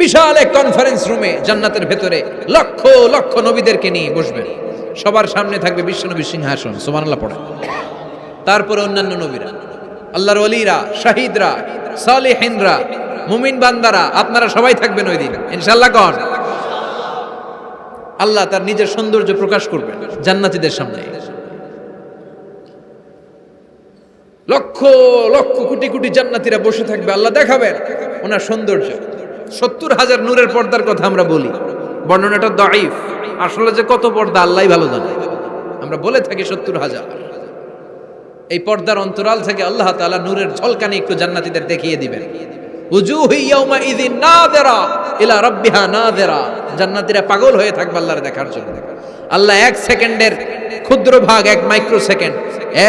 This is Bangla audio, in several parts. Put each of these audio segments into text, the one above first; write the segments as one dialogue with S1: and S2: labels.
S1: বিশাল এক কনফারেন্স রুমে জান্নাতের ভেতরে লক্ষ লক্ষ নবীদেরকে নিয়ে বসবেন। সবার সামনে থাকবে বিশ্বনবী সিংহাসন, সুবহানাল্লাহ পড়ে তারপরে অন্যান্য নবীরা, আল্লাহর ওলিরা, শাহিদরা, সালেহিনরা, মুমিন বান্দারা, আপনারা সবাই থাকবেন ওই দিন। ইনশাআল্লাহ কন? আল্লাহ তার নিজের সৌন্দর্য প্রকাশ করবেন জান্নাতীদের সামনে। লক্ষ লক্ষ কোটি কোটি জান্নাতীরা বসে থাকবে, আল্লাহ দেখাবেন ওনার সৌন্দর্য। সত্তর হাজার নূরের পর্দার কথা আমরা বলি। বর্ণনাটা দাইফ আসলে যে কত পর্দা, আল্লাহ ভালো জানে। আমরা বলে থাকি সত্তর হাজার। এই পর্দার অন্তরাল থেকে আল্লাহ তাআলা নূরের ঝলকানি একটু জান্নাতীদের দেখিয়ে দিবেন। উজুহু ইয়াউমা ইযিন নাযিরা, ইলা রাব্বিহা নাযিরা। জান্নাতীরা পাগল হয়ে থাকবে আল্লাহর দেখার জন্য। আল্লাহ এক সেকেন্ডের ক্ষুদ্র ভাগ, এক মাইক্রো সেকেন্ড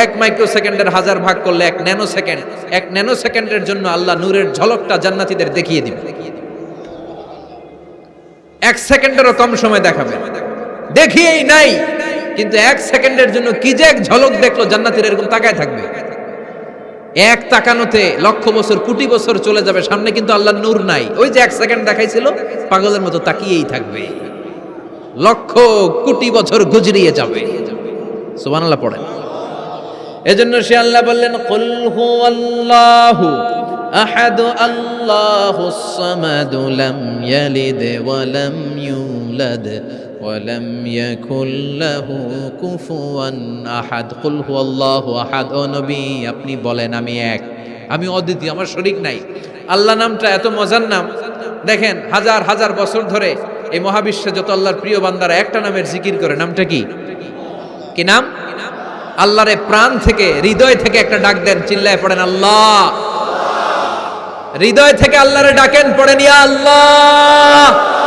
S1: এক মাইক্রো সেকেন্ডের হাজার ভাগ করলে এক ন্যানো সেকেন্ড এক ন্যানো সেকেন্ডের জন্য আল্লাহ নূরের ঝলকটা জান্নাতীদের দেখিয়ে দিবে এক সেকেন্ডেরও কম সময় দেখাবে। দেখিয়েই নাই, কিন্তু এক সেকেন্ডের জন্য কি যে এক ঝলক দেখল জান্নাতীর এরকম তাকায় থাকবে। এক তাকানোতে লক্ষ বছর, কোটি বছর চলে যাবে, সামনে কিন্তু আল্লাহ নূর নাই। ওই যে এক সেকেন্ড দেখাইছিল, পাগলের মতো তাকিয়েই থাকবে। লক্ষ, কোটি বছর গুজরিয়ে যাবে। সুবহানাল্লাহ পড়েন। এজন্য সে আল্লাহ বললেন, কুল হুয়াল্লাহু আহাদু আল্লাহুস সামাদু লাম ইয়ালিদ ওয়া লাম ইউলাদ ওয়া লাম ইয়াকুল লাহু কুফুয়ান আহাদ কুল হুয়াল্লাহু আহাদ ও নবী, আপনি বলেন, আমি এক। আমি অদ্বিতীয়, আমার শরীক নাই। আল্লাহ নামটা এত মজার নাম। দেখেন, হাজার হাজার বছর ধরে এই মহাবিশ্বে যত আল্লাহর প্রিয় বান্দারা একটা নামের জিকির করে, নামটা কি? কি নাম? আল্লাহরে প্রাণ থেকে, হৃদয় থেকে একটা ডাক দেন, চিল্লায় পড়েন, আল্লাহ। হৃদয় থেকে আল্লাহরে ডাকেন পড়েন ইয়া আল্লাহ।